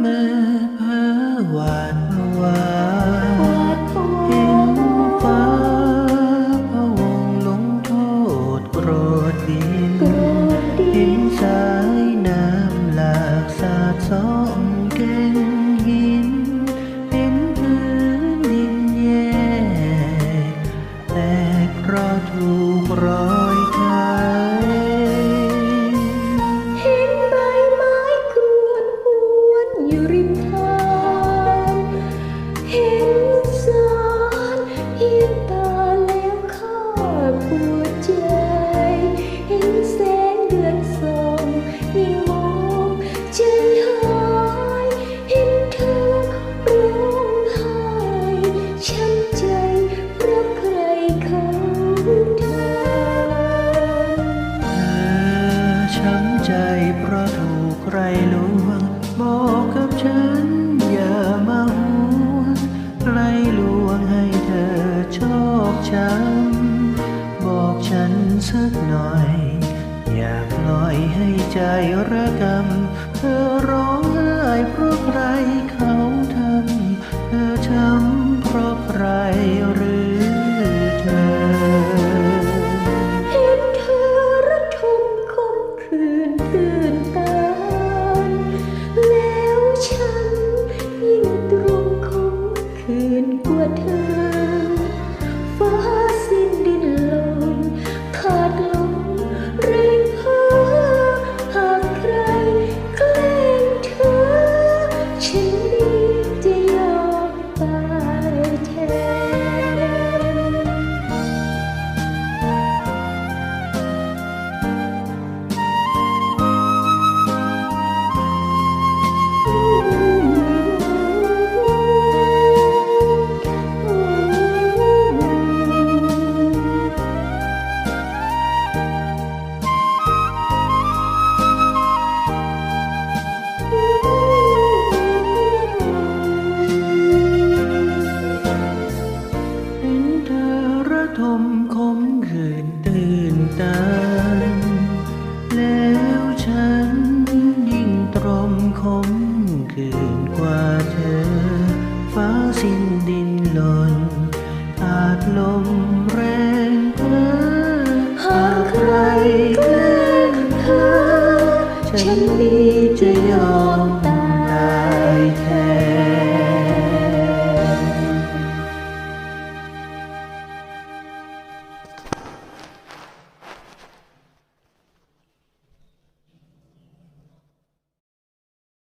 เมอเพ้อหวาดหวา you กช้ำบอกฉันสักหน่อย อย่าปล่อยให้ใจระกำเธอร้องไห้เพราะใครเขาทำเธอช้ำเพราะใครหรือเธอระทมคมคืนตื่นตาแล้วฉัน อื่นกว่าเธอ ฟ้าสิ้นดินหล่นอาจลมแรงเพ้อหากใครแกล้งเธอฉันดีจะยอม